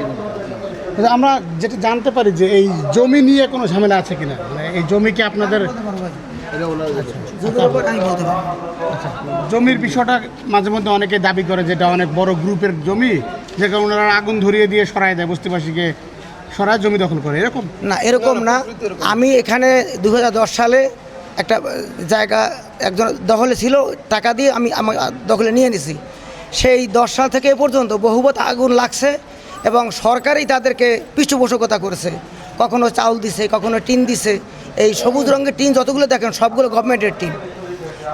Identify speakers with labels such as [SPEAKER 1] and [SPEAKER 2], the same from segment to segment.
[SPEAKER 1] আচ্ছা, আমরা যেটা জানতে পারি যে এই জমি নিয়ে কোনো ঝামেলা আছে কিনা? মানে এই জমি কি আপনাদের
[SPEAKER 2] জমির বলতে পারব।
[SPEAKER 1] আচ্ছা জমির বিষয়টা মাঝে মধ্যে অনেকে দাবি করে যেটা অনেক বড় গ্রুপের জমি যে কারণে ওনারা আগুন ধরিয়ে দিয়ে সরাই দেয় বস্তিবাসীকে সরায় জমি দখল করে। এরকম?
[SPEAKER 2] না এরকম না। আমি এখানে দু হাজার দশ সালে একটা জায়গা একজন দখলে ছিল টাকা দিয়ে আমি আমার দখলে নিয়ে নিছি। সেই দশ সাল থেকে এ পর্যন্ত বহুবত আগুন লাগছে। এবং সরকারই তাদেরকে পৃষ্ঠপোষকতা করেছে। কখনো চাউল দিছে কখনো টিন দিছে। এই সবুজ রঙের টিন যতগুলো দেখেন সবগুলো গভর্নমেন্টের টিন।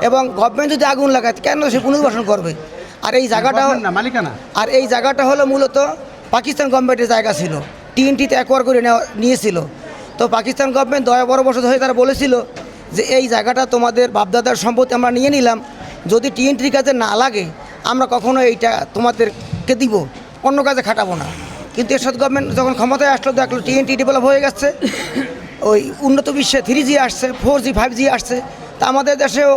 [SPEAKER 2] এবং গভর্নমেন্ট যদি আগুন লাগায় কেন সে পুনর্বাসন করবে? আর এই জায়গাটা
[SPEAKER 1] মালিকানা?
[SPEAKER 2] আর এই জায়গাটা হলো মূলত পাকিস্তান গভর্নমেন্টের জায়গা ছিল। টিএনটিতে একবার করে নেওয়া নিয়েছিল। তো পাকিস্তান গভর্নমেন্ট দয়া বড় বছর হয়ে তারা বলেছিল যে এই জায়গাটা তোমাদের বাপদাদার সম্পত্তি আমরা নিয়ে নিলাম। যদি টিএনটির কাছে না লাগে আমরা কখনো এইটা তোমাদেরকে দিব। অন্য কাজে খাটাবো না। কিন্তু এরশাদ গভর্নমেন্ট যখন ক্ষমতায় আসলো, দেখল টিএনটি ডেভেলপ হয়ে গেছে। ওই উন্নত বিশ্বে থ্রি জি আসছে ফোর জি ফাইভ জি আসছে। তা আমাদের দেশেও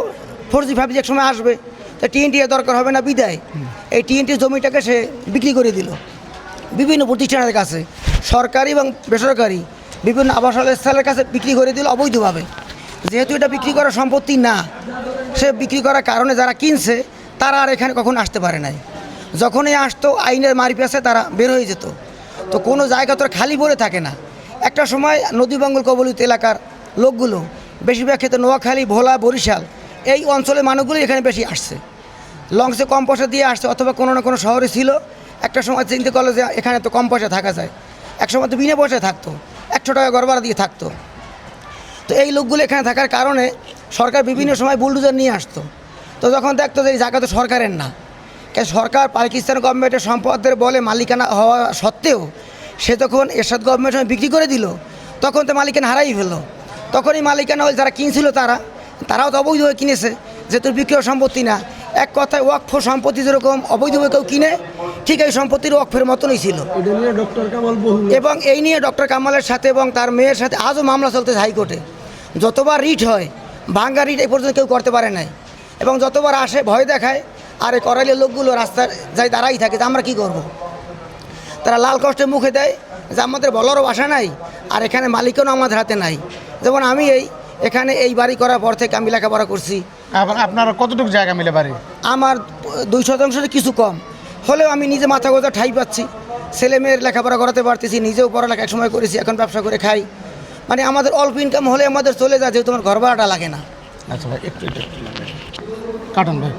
[SPEAKER 2] ফোর জি ফাইভ জি এক সময় আসবে। তা টিএনটি দরকার হবে না বিদায়। এই টিএনটি জমিটাকে সে বিক্রি করে দিল। বিভিন্ন প্রতিষ্ঠানের কাছে, সরকারি এবং বেসরকারি বিভিন্ন আবাসস্থলের কাছে বিক্রি করে দিল অবৈধভাবে। যেহেতু এটা বিক্রি করার সম্পত্তি না, সে বিক্রি করার কারণে যারা কিনছে, তারা আর এখানে কখনো আসতে পারে নাই। যখনই আসতো, আইনের মারি পেছে তারা বের হয়ে যেত। তো কোনো জায়গা তো খালি পড়ে থাকে না। একটা সময় নদীবঙ্গল কবলিত এলাকার লোকগুলো, বেশিরভাগ ক্ষেত্রে নোয়াখালী, ভোলা, বরিশাল, এই অঞ্চলের মানুষগুলো এখানে বেশি আসছে। লঞ্চে কম পয়সা দিয়ে আসছে, অথবা কোনো না কোনো শহরে ছিল। একটা সময় চিন্তা করল যে এখানে তো কম পয়সা থাকা যায়। এক সময় তো বিনা পয়সায় থাকতো, একশো টাকা ভাড়া দিয়ে থাকতো। তো এই লোকগুলো এখানে থাকার কারণে সরকার বিভিন্ন সময় বুলডোজার নিয়ে আসতো। তো যখন দেখতো যে এই জায়গা তো সরকারের না সরকার পাকিস্তান গভর্নমেন্টের সম্পদের বলে মালিকানা হওয়া সত্ত্বেও সে তখন এরশাদ গভর্নমেন্টের সময় বিক্রি করে দিল তখন তো মালিকানা হারাই ফেলল। তখনই মালিকানা ওই যারা কিনছিল তারা তারাও তো অবৈধভাবে কিনেছে যেহেতু বিক্রয় সম্পত্তি না। এক কথায় ওয়াকফ সম্পত্তি যেরকম অবৈধভাবে কেউ কিনে ঠিক এই সম্পত্তির ওয়াকফের মতনই ছিল। এবং এই নিয়ে ডক্টর কামালের সাথে এবং তার মেয়ের সাথে আজও মামলা চলতেছে হাইকোর্টে। যতবার রিট হয় ভাঙ্গা রিট এই পর্যন্ত কেউ করতে পারে নাই। এবং যতবার আসে ভয় দেখায় আর এই করাইলের লোকগুলো রাস্তার যাই দাঁড়াই থাকে যে আমরা কি করব। তারা লাল কষ্টে মুখে দেয় যে আমাদের বলারও বাসা নাই আর এখানে মালিকও আমাদের হাতে নাই। যেমন আমি এই এখানে এই বাড়ি করার পর থেকে আমি লেখাপড়া করছি।
[SPEAKER 1] আপনারা কতটুকু জায়গা মিলে বাড়ি?
[SPEAKER 2] আমার দুই শতাংশের কিছু কম। হলেও আমি নিজে মাথা গোজা ঠাই পাচ্ছি। ছেলে মেয়ের লেখাপড়া করাতে পারতেছি নিজেও পড়ালেখা এক সময় করেছি এখন ব্যবসা করে খাই। মানে আমাদের অল্প ইনকাম হলে আমাদের চলে যায় যেহেতু আমার ঘর ভাড়াটা লাগে না।
[SPEAKER 1] আচ্ছা ভাই একটু কাটুন ভাই।